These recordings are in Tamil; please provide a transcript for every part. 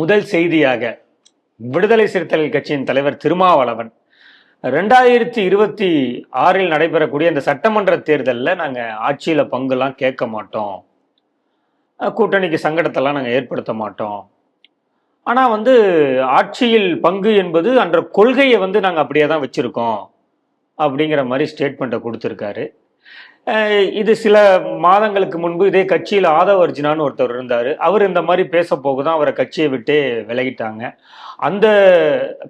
முதல் செய்தியாக விடுதலை சிறுத்தைகள் கட்சியின் தலைவர் திருமாவளவன். ரெண்டாயிரத்தி இருபத்தி ஆறில் நடைபெறக்கூடிய இந்த சட்டமன்ற தேர்தலில் நாங்கள் ஆட்சியில் பங்குலாம் கேட்க மாட்டோம். கூட்டணிக்கு சங்கடத்தெல்லாம் நாங்கள் ஏற்படுத்த மாட்டோம். ஆனால் வந்து ஆட்சியில் பங்கு என்பது அன்ற கொள்கையை வந்து நாங்கள் அப்படியே தான் வச்சுருக்கோம். அப்படிங்கிற மாதிரி ஸ்டேட்மெண்ட்டை கொடுத்துருக்காரு. இது சில மாதங்களுக்கு முன்பு இதே கட்சியில் ஆதவ அர்ஜுனான்னு ஒருத்தர் இருந்தார். அவர் இந்த மாதிரி பேச போகுதான் அவரை கட்சியை விட்டே விலகிட்டாங்க. அந்த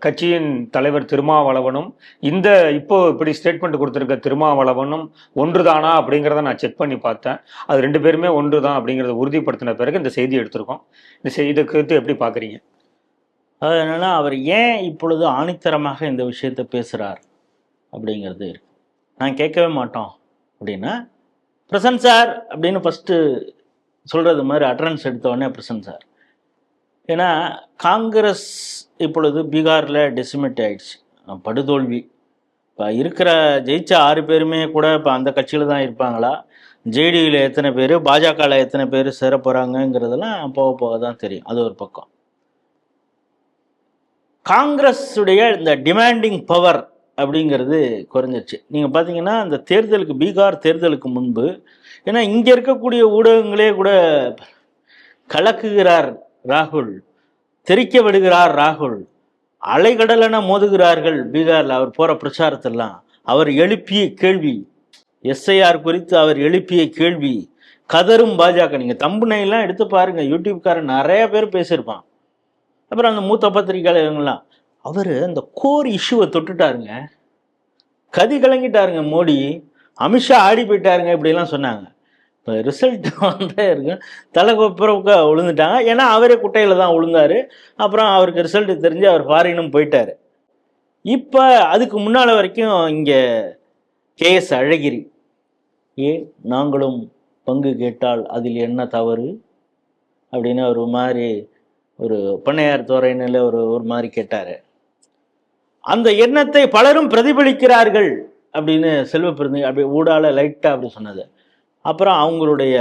கட்சியின் தலைவர் திருமாவளவனும் இந்த இப்போ இப்படி ஸ்டேட்மெண்ட் கொடுத்துருக்க திருமாவளவனும் ஒன்றுதானா அப்படிங்கிறத நான் செக் பண்ணி பார்த்தேன். அது ரெண்டு பேருமே ஒன்று தான் அப்படிங்கிறத உறுதிப்படுத்தின பிறகு இந்த செய்தி எடுத்திருக்கோம். இந்த செய்தி குறித்து எப்படி பார்க்குறீங்க? அது அவர் ஏன் இப்பொழுது ஆணித்தரமாக இந்த விஷயத்தை பேசுகிறார் அப்படிங்கிறது இருக்கு. நான் கேட்கவே மாட்டோம். அப்படின்னா பிரசன்ட் சார் அப்படின்னு ஃபஸ்ட்டு சொல்கிறது மாதிரி அட்ரன்ஸ் எடுத்த உடனே பிரசன்ட் சார். ஏன்னா காங்கிரஸ் இப்பொழுது பீகாரில் டெசிமேட் ஆயிடுச்சு. படுதோல்வி. இப்போ இருக்கிற ஜெயிச்ச ஆறு பேருமே கூட இப்போ அந்த கட்சியில் தான் இருப்பாங்களா? ஜேடியில் எத்தனை பேர் பாஜகவில் எத்தனை பேர் சேர போகிறாங்கங்கிறதெல்லாம் போக போக தான் தெரியும். அது ஒரு பக்கம். காங்கிரஸுடைய இந்த டிமாண்டிங் பவர் அப்படிங்கிறது குறைஞ்சிருச்சு. நீங்கள் பார்த்தீங்கன்னா அந்த தேர்தலுக்கு பீகார் தேர்தலுக்கு முன்பு ஏன்னா இங்கே இருக்கக்கூடிய ஊடகங்களே கூட கலக்குகிறார் ராகுல் தெரிக்க விடுகிறார் ராகுல் அலைகடலென மோதுகிறார்கள் பீகாரில் அவர் போகிற பிரச்சாரத்தெல்லாம். அவர் எழுப்பிய கேள்வி எஸ்ஐஆர் குறித்து அவர் எழுப்பிய கேள்வி கதரும் பாஜக. நீங்கள் தம்புனையெல்லாம் எடுத்து பாருங்கள் யூடியூப்காரன் நிறைய பேர் பேசியிருப்பான். அப்புறம் அந்த மூத்த பத்திரிகையாளர்கள்லாம் அவர் அந்த கோர் இஷ்யூவை தொட்டுட்டாருங்க. கதி கலங்கிட்டாருங்க மோடி. அமித்ஷா ஆடி போயிட்டாருங்க இப்படிலாம் சொன்னாங்க. இப்போ ரிசல்ட் வந்தே தலை தலைக்கப்புறக்க விழுந்துட்டாங்க ஏன்னா அவரே குட்டையில் தான் விழுந்தாரு அப்புறம் அவருக்கு ரிசல்ட் தெரிஞ்சு அவர் ஃபாரினும் போயிட்டார். இப்போ அதுக்கு முன்னால் வரைக்கும் இங்கே கேஎஸ் அழகிரி ஏ நாங்களும் பங்கு கேட்டால் அதில் என்ன தவறு? அப்படின்னு ஒரு மாதிரி ஒரு பண்ணையார் தோரைனில் ஒரு ஒரு மாதிரி கேட்டார். அந்த எண்ணத்தை பலரும் பிரதிபலிக்கிறார்கள் அப்படின்னு செல்வ பிறந்த அப்படி ஊடால லைட்டாக அப்படி சொன்னது. அப்புறம் அவங்களுடைய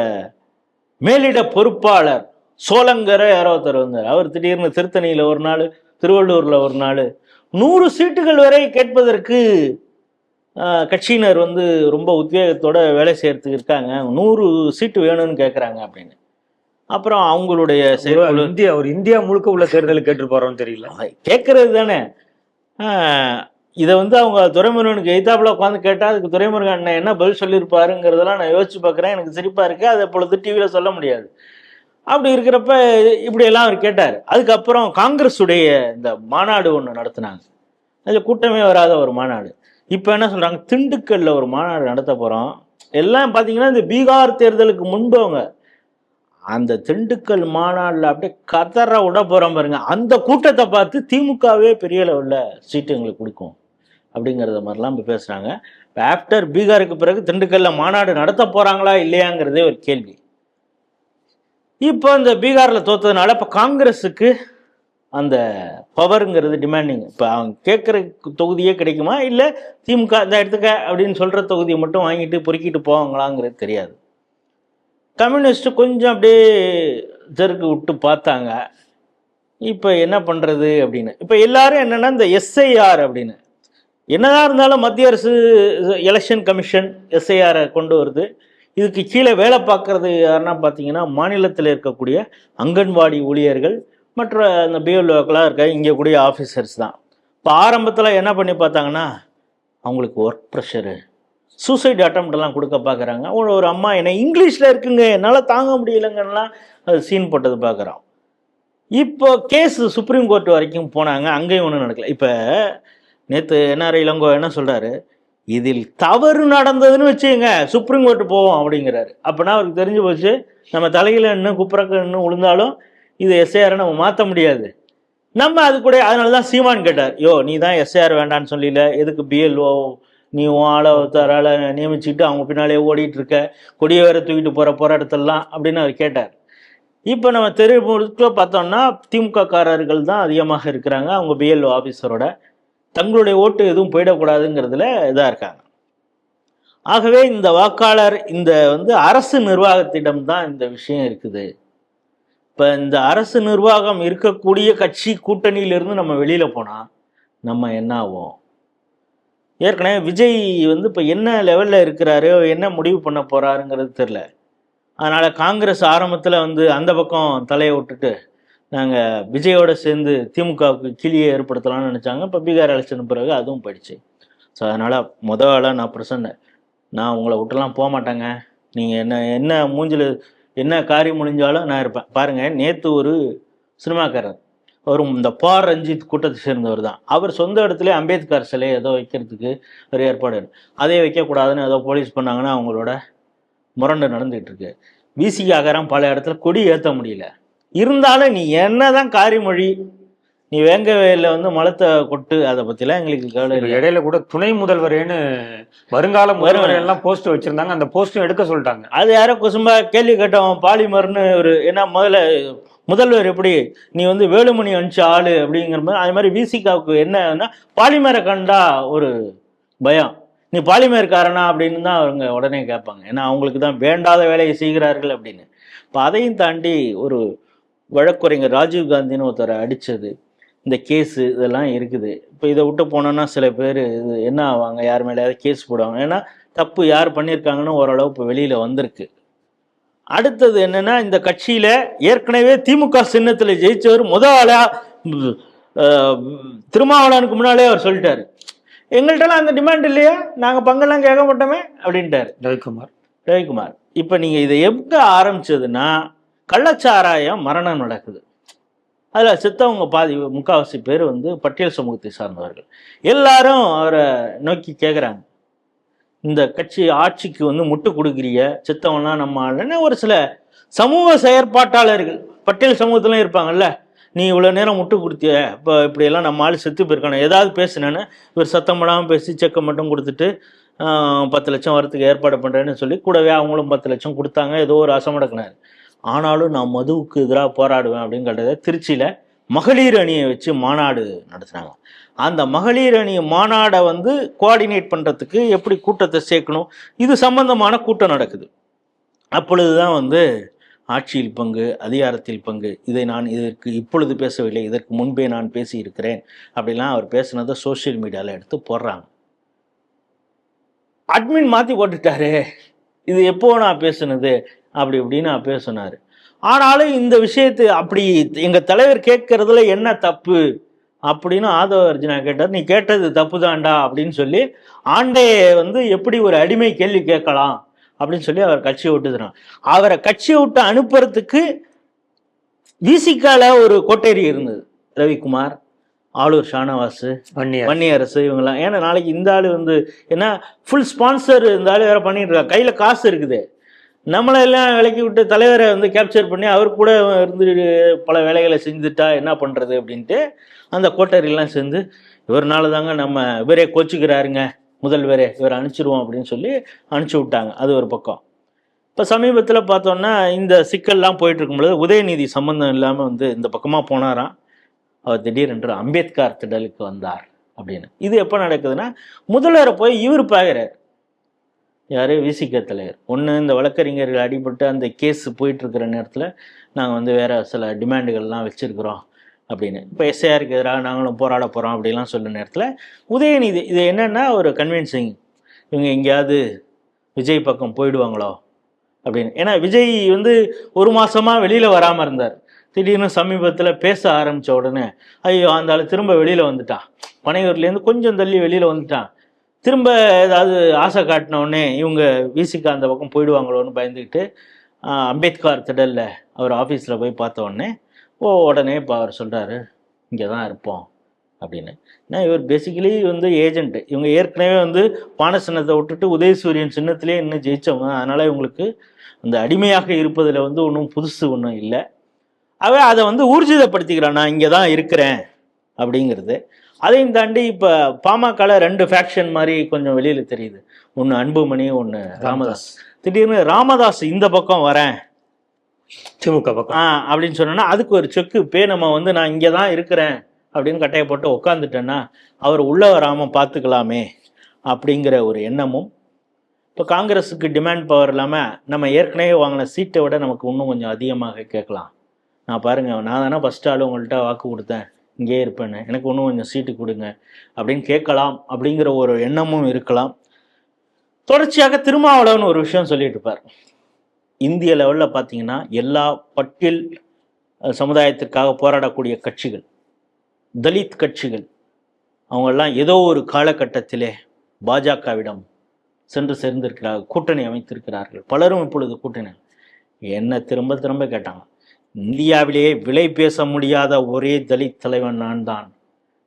மேலிட பொறுப்பாளர் சோளங்கரை யாரோ ஒருத்தர் வந்தார் அவர் திடீர்னு திருத்தணியில் ஒரு நாள் திருவள்ளூரில் ஒரு நாள் நூறு சீட்டுகள் வரை கேட்பதற்கு கட்சியினர் வந்து ரொம்ப உத்வேகத்தோட வேலை செய்யறதுக்கு இருக்காங்க. நூறு சீட்டு வேணும்னு கேட்குறாங்க அப்படின்னு. அப்புறம் அவங்களுடைய இந்தியா ஒரு இந்தியா முழுக்க உள்ள தேர்தலுக்கு கேட்டு போறோம்னு தெரியல. கேட்கறது தானே. இதை வந்து அவங்க துரைமுருகனுக்கு எய்தாப்பில் உட்காந்து கேட்டால் அதுக்கு துரைமுருகன் அண்ணன் என்ன பதில் சொல்லியிருப்பாருங்கிறதெல்லாம் நான் யோசிச்சு பார்க்குறேன். எனக்கு சிரிப்பாக இருக்குது அதை பொழுது டிவியில் சொல்ல முடியாது. அப்படி இருக்கிறப்ப இப்படியெல்லாம் அவர் கேட்டார். அதுக்கப்புறம் காங்கிரஸுடைய இந்த மாநாடு ஒன்று நடத்துனாங்க. அதில் கூட்டமே வராத ஒரு மாநாடு. இப்போ என்ன சொல்கிறாங்க திண்டுக்கல்லில் ஒரு மாநாடு நடத்த போகிறோம் எல்லாம் பார்த்தீங்கன்னா இந்த பீகார் தேர்தலுக்கு முன்பு அவங்க அந்த திண்டுக்கல் மாநாட்டில் அப்படியே கதற விட போகிறோம் பாருங்க. அந்த கூட்டத்தை பார்த்து திமுகவே பெரிய லெவலில் சீட்டு எங்களுக்கு கொடுக்கும் அப்படிங்கிறத மாதிரிலாம் இப்போ பேசுகிறாங்க இப்போ ஆஃப்டர் பீகாருக்கு பிறகு திண்டுக்கல்ல மாநாடு நடத்த போகிறாங்களா இல்லையாங்கிறதே ஒரு கேள்வி. இப்போ இந்த பீகாரில் தோத்ததுனால இப்போ காங்கிரஸுக்கு அந்த பவருங்கிறது டிமாண்டிங் இப்போ அவங்க கேட்குற தொகுதியே கிடைக்குமா? இல்லை திமுக இந்த இடத்துக்க அப்படின்னு சொல்கிற தொகுதியை மட்டும் வாங்கிட்டு பொறுக்கிட்டு போவாங்களாங்கிறது தெரியாது. கம்யூனிஸ்ட் கொஞ்சம் அப்படியே ஜருக்கு விட்டு பார்த்தாங்க. இப்போ என்ன பண்ணுறது அப்படின்னு. இப்போ எல்லாரும் என்னென்னா இந்த எஸ்ஐஆர் அப்படின்னு. என்னதான் இருந்தாலும் மத்திய அரசு எலெக்ஷன் கமிஷன் எஸ்ஐஆரை கொண்டு வருது. இதுக்கு கீழே வேலை பார்க்குறது யாருன்னா பார்த்தீங்கன்னா மாநிலத்தில் இருக்கக்கூடிய அங்கன்வாடி ஊழியர்கள் மற்ற அந்த பிஎல்ஓக்கெலாம் இருக்க இங்கே கூடிய ஆஃபீஸர்ஸ் தான். இப்போ ஆரம்பத்தில் என்ன பண்ணி பார்த்தாங்கன்னா அவங்களுக்கு ஒர்க் ப்ரெஷரு சூசைட் அட்டம்ப்டெல்லாம் கொடுக்க பார்க்குறாங்க. ஒரு ஒரு அம்மா என்ன இங்கிலீஷில் இருக்குங்க என்னால் தாங்க முடியலங்கன்னெலாம் அது சீன் போட்டது பார்க்குறோம். இப்போ கேஸ் சுப்ரீம் கோர்ட் வரைக்கும் போனாங்க அங்கேயும் ஒன்றும் நடக்கல. இப்போ நேற்று என்ஆர் இளங்கோ என்ன சொல்கிறாரு இதில் தவறு நடந்ததுன்னு வச்சுங்க சுப்ரீம் கோர்ட் போவோம் அப்படிங்கிறாரு. அப்போனா அவருக்கு தெரிஞ்சு போச்சு நம்ம தலையில் இன்னும் குப்புறக்கு இன்னும் விழுந்தாலும் இது எஸ்ஏஆரை நம்ம மாற்ற முடியாது. நம்ம அது கூட அதனால தான் சீமான் கேட்டார் யோ நீ தான் எஸ்ஏஆர் வேண்டான்னு சொல்லல எதுக்கு பிஎல்ஓ நீ உன் ஆளை ஒருத்தரால நியமிச்சுக்கிட்டு அவங்க பின்னாலே ஓடிட்டு இருக்க கொடியை வேற தூக்கிட்டு போகிற போராட்டத்தெல்லாம் அப்படின்னு அவர் கேட்டார். இப்போ நம்ம தெரு முழுக்க பார்த்தோம்னா திமுக காரர்கள் தான் அதிகமாக இருக்கிறாங்க. அவங்க பிஎல்ஓ ஆஃபீஸரோட தங்களுடைய ஓட்டு எதுவும் போயிடக்கூடாதுங்கிறதுல இதாக இருக்காங்க. ஆகவே இந்த வாக்காளர் இந்த வந்து அரசு நிர்வாகத்திடம் தான் இந்த விஷயம் இருக்குது. இப்போ இப்போ இந்த அரசு நிர்வாகம் இருக்கக்கூடிய கட்சி கூட்டணியிலிருந்து நம்ம வெளியில் போனால் நம்ம என்ன ஆகும் ஏற்கனவே விஜய் வந்து இப்போ என்ன லெவலில் இருக்கிறாரு என்ன முடிவு பண்ண போகிறாருங்கிறது தெரில அதனால் காங்கிரஸ் ஆரம்பத்தில் வந்து அந்த பக்கம் தலையை விட்டுட்டு நாங்கள் விஜயோட சேர்ந்து திமுகவுக்கு கிளியை ஏற்படுத்தலாம்னு நினச்சாங்க. இப்போ பீகார் எலெக்ஷன் பிறகு அதுவும் போயிடுச்சு. ஸோ அதனால் முத ஆளாக நான் பிரசன்ன நான் உங்களை விட்டுலாம் போக மாட்டேங்க. நீங்கள் என்ன என்ன மூஞ்சில் என்ன காரியம் முடிஞ்சாலும் நான் இருப்பேன். பாருங்கள் நேற்று ஒரு சினிமாக்காரர் வரும். இந்த பார் ரஞ்சித் கூட்டத்தை சேர்ந்தவர் தான். அவர் சொந்த இடத்துல அம்பேத்கர் சிலை ஏதோ வைக்கிறதுக்கு ஒரு ஏற்பாடு அதே வைக்கக்கூடாதுன்னு ஏதோ போலீஸ் பண்ணாங்கன்னா அவங்களோட முரண்டு நடந்துகிட்டு இருக்கு விசிகாகரம் பல இடத்துல கொடி ஏற்ற முடியல. இருந்தாலும் நீ என்னதான் காரிமொழி நீ வேங்க வயல்ல வந்து மலத்தை கொட்டு அதை பற்றிலாம் எங்களுக்கு கவலை இல்லை. இடையில கூட துணை முதல்வரேன்னு வருங்கால முதல்வர் எல்லாம் போஸ்ட் வச்சிருந்தாங்க. அந்த போஸ்டும் எடுக்க சொல்லிட்டாங்க. அது யாரோ குசும்பா கேள்வி கேட்டவன் பாலிமர்னு ஒரு ஏன்னா முதல்ல முதல்வர் எப்படி நீ வந்து வேலுமணி அனுப்பிச்ச ஆளு அப்படிங்கிற மாதிரி அது மாதிரி விசிகாவுக்கு என்னன்னா பாலிமரை கண்டா ஒரு பயம். நீ பாலிமர்காரனா அப்படின்னு தான் அவங்க உடனே கேட்பாங்க. ஏன்னா அவங்களுக்கு தான் வேண்டாத வேலையை செய்கிறார்கள் அப்படின்னு. இப்போ அதையும் தாண்டி ஒரு வழக்குரைஞர் ராஜீவ் காந்தின்னு ஒருத்தரை அடித்தது இந்த கேஸு இதெல்லாம் இருக்குது. இப்போ இதை விட்டு போனோன்னா சில பேர் இது என்ன ஆவாங்க? யார் மேலேயாவது கேஸ் போடுவாங்க. ஏன்னா தப்பு யார் பண்ணியிருக்காங்கன்னு ஓரளவு இப்போ வெளியில் வந்திருக்கு. அடுத்தது என்னன்னா இந்த கட்சியில ஏற்கனவே திமுக சின்னத்தில் ஜெயிச்சவர் முத ஆளா ம், அஹ், திருமாவளவனுக்கு முன்னாலே அவர் சொல்லிட்டாரு. எங்கள்கிட்டலாம் அந்த டிமாண்ட் இல்லையா? நாங்கள் பங்கெல்லாம் கேட்க மாட்டோமே? அப்படின்ட்டாரு. ரவிக்குமார் ரவிக்குமார் இப்போ நீங்கள் இதை எப்போ ஆரம்பிச்சதுன்னா கள்ளச்சாராயம் மரணம் நடக்குது. அதில் செத்தவங்க பாதி முக்காவாசி பேர் வந்து பட்டியல் சமூகத்தை சார்ந்தவர்கள். எல்லாரும் அவரை நோக்கி கேட்குறாங்க இந்த கட்சி ஆட்சிக்கு வந்து முட்டு கொடுக்குறிய செத்தவனா நம்ம ஆளுன்னு ஒரு சில சமூக செயற்பாட்டாளர்கள் பட்டியல் சமூகத்திலும் இருப்பாங்கல்ல. நீ இவ்வளோ நேரம் முட்டு கொடுத்திய இப்போ இப்படியெல்லாம் நம்ம ஆள் செத்து போயிருக்கானு. ஏதாவது பேசுனேன்னு இவர் சத்தம் போடாமல் பேசி செக்கை மட்டும் கொடுத்துட்டு பத்து லட்சம் வரத்துக்கு ஏற்பாடு பண்ணுறேன்னு சொல்லி கூடவே அவங்களும் பத்து லட்சம் கொடுத்தாங்க. ஏதோ ஒரு அசமடக்கினார். ஆனாலும் நான் மதுவுக்கு எதிராக போராடுவேன் அப்படின்னு கேட்டதை திருச்சியில் மகளிர் அணியை வச்சு மாநாடு நடத்துனாங்க. அந்த மகளிர் அணி மாநாடை வந்து கோஆர்டினேட் பண்ணுறதுக்கு எப்படி கூட்டத்தை சேர்க்கணும்? இது சம்பந்தமான கூட்டம் நடக்குது. அப்பொழுது தான் வந்து ஆட்சியில் பங்கு அதிகாரத்தில் பங்கு இதை நான் இதற்கு இப்பொழுது பேசவில்லை இதற்கு முன்பே நான் பேசியிருக்கிறேன் அப்படிலாம் அவர் பேசுனதை சோஷியல் மீடியாவில் எடுத்து போடுறாங்க. அட்மின் மாற்றி போட்டுட்டாரு. இது எப்போ நான் பேசுனது? அப்படி இப்படின்னு அப்பயே சொன்னார். ஆனாலும் இந்த விஷயத்தை அப்படி எங்கள் தலைவர் கேட்கறதுல என்ன தப்பு அப்படின்னு ஆதவ அர்ஜுனா கேட்டார். நீ கேட்டது தப்பு தான்டா அப்படின்னு சொல்லி ஆண்டையை வந்து எப்படி ஒரு அடிமை கேள்வி கேட்கலாம் அப்படின்னு சொல்லி அவர் கட்சியை விட்டுதுறான் அவரை கட்சியை விட்டு அனுப்புறதுக்கு விசிகால ஒரு கோட்டேரி இருந்தது. ரவிக்குமார் ஆளூர் ஷானவாஸ் வன்னியர். வன்னியரசு இவங்கெல்லாம். ஏன்னா நாளைக்கு இந்த ஆள் வந்து ஏன்னா ஃபுல் ஸ்பான்சர் இந்த ஆள் வேற பண்ணிட்டு இருக்கா கையில் காசு இருக்குது. நம்மளை எல்லாம் விலக்கி விட்டு தலைவரை வந்து கேப்சர் பண்ணி அவர் கூட இருந்து பல வேலைகளை செஞ்சுட்டா என்ன பண்ணுறது அப்படின்ட்டு அந்த கோட்டரியெல்லாம் சேர்ந்து இவர்னால தாங்க நம்ம இவரே கோச்சுக்கிறாருங்க முதல்வரே இவர் அனுப்பிச்சிருவோம் அப்படின்னு சொல்லி அனுப்பிச்சி விட்டாங்க. அது ஒரு பக்கம். இப்போ சமீபத்தில் பார்த்தோன்னா இந்த சிக்கல்லாம் போயிட்டு இருக்கும்பொழுது உதயநிதி சம்பந்தம் இல்லாமல் வந்து இந்த பக்கமாக போனாராம். அவர் திடீரென்று அம்பேத்கர் திடலுக்கு வந்தார் அப்படின்னு. இது எப்போ நடக்குதுன்னா முதல்வரை போய் இவர் பார்க்குறாரு யார்? விசிக தலைவர் ஒன்று இந்த வழக்கறிஞர்கள் அடிபட்டு அந்த கேஸ் போயிட்டுருக்கிற நேரத்தில் நாங்கள் வந்து வேறு சில டிமாண்டுகள்லாம் வச்சுருக்குறோம் அப்படின்னு. இப்போ எஸ்ஐஆருக்கு எதிராக நாங்களும் போராட போகிறோம் அப்படிலாம் சொல்ல நேரத்தில் உதயநிதி இது என்னென்னா ஒரு கன்வின்சிங் இவங்க எங்கேயாவது விஜய் பக்கம் போயிடுவாங்களோ அப்படின்னு. ஏன்னா விஜய் வந்து ஒரு மாதமாக வெளியில் வராமல் இருந்தார். திடீர்னு சமீபத்தில் பேச ஆரம்பித்த உடனே ஐயோ அந்த ஆள் திரும்ப வெளியில் வந்துட்டான். பனையூர்லேருந்து கொஞ்சம் தள்ளி வெளியில் வந்துட்டான். திரும்ப ஏதாவது ஆசை காட்டினவுடனே இவங்க விசிக்கு அந்த பக்கம் போயிடுவாங்களோன்னு பயந்துக்கிட்டு அம்பேத்கர் திடலில் அவர் ஆஃபீஸில் போய் பார்த்த உடனே ஓ உடனே இப்போ அவர் சொல்கிறாரு இங்கே தான் இருப்போம் அப்படின்னு. ஏன்னா இவர் பேசிக்கலி வந்து ஏஜென்ட் இவங்க ஏற்கனவே வந்து பான சின்னத்தை விட்டுட்டு உதயசூரியன் சின்னத்திலே இன்னும் ஜெயிச்சவங்க. அதனால் இவங்களுக்கு அந்த அடிமையாக இருப்பதில் வந்து ஒன்றும் புதுசு ஒன்றும் இல்லை. அவன் அதை வந்து ஊர்ஜிதப்படுத்திக்கிறான். நான் இங்கே தான் இருக்கிறேன் அப்படிங்கிறது. அதையும் தாண்டி இப்போ பாமகல ரெண்டு ஃபேக்ஷன் மாதிரி கொஞ்சம் வெளியில் தெரியுது. ஒன்று அன்புமணி ஒன்று ராமதாஸ். திடீர்னு ராமதாஸ் இந்த பக்கம் வரேன். திமுக பக்கம். ஆ அப்படின்னு சொன்னோன்னா அதுக்கு ஒரு செக்கு. பே நம்ம வந்து நான் இங்கே தான் இருக்கிறேன் அப்படின்னு கட்டையை போட்டு உட்காந்துட்டேன்னா அவர் உள்ளே வராமல் பார்த்துக்கலாமே அப்படிங்கிற ஒரு எண்ணமும். இப்போ காங்கிரஸுக்கு டிமாண்ட் பவர் இல்லாமல் நம்ம ஏற்கனவே வாங்கின சீட்டை விட நமக்கு இன்னும் கொஞ்சம் அதிகமாக கேட்கலாம். நான் பாருங்க நான் தானே ஃபஸ்ட் ஆள் உங்கள்கிட்ட வாக்கு கொடுத்தேன். இங்கேயே இருப்பேன்னு எனக்கு ஒன்றும் கொஞ்சம் சீட்டு கொடுங்க அப்படின்னு கேட்கலாம் அப்படிங்கிற ஒரு எண்ணமும் இருக்கலாம். தொடர்ச்சியாக திருமாவளவன் ஒரு விஷயம் சொல்லிட்டு இருப்பார். இந்திய லெவலில் பார்த்தீங்கன்னா எல்லா பட்டியல் சமுதாயத்திற்காக போராடக்கூடிய கட்சிகள் தலித் கட்சிகள் அவங்கெல்லாம் ஏதோ ஒரு காலகட்டத்திலே பாஜகவிடம் சென்று சேர்ந்திருக்கிறார்கள் கூட்டணி அமைத்திருக்கிறார்கள். பலரும் இப்பொழுது கூட்டணி என்ன திரும்ப திரும்ப கேட்டாங்க. இந்தியாவிலேயே விலை பேச முடியாத ஒரே தலித் தலைவன் நான் தான்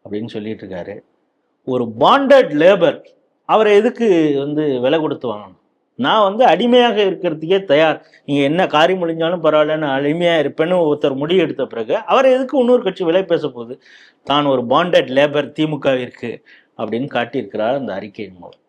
அப்படின்னு சொல்லிட்டு இருக்காரு ஒரு பாண்டட் லேபர் அவரை எதுக்கு வந்து விலை கொடுத்து வாங்கணும்? நான் வந்து அடிமையாக இருக்கிறதுக்கே தயார். நீங்கள் என்ன காரியம் முடிஞ்சாலும் பரவாயில்ல நான் அடிமையாக இருப்பேன்னு ஒருத்தர் முடிவு எடுத்த பிறகு அவரை எதுக்கு இன்னொரு கட்சி விலை பேச போகுது? தான் ஒரு பாண்டட் லேபர் திமுகவிற்கு அப்படின்னு காட்டியிருக்கிறார் அந்த அறிக்கையின் மூலம்.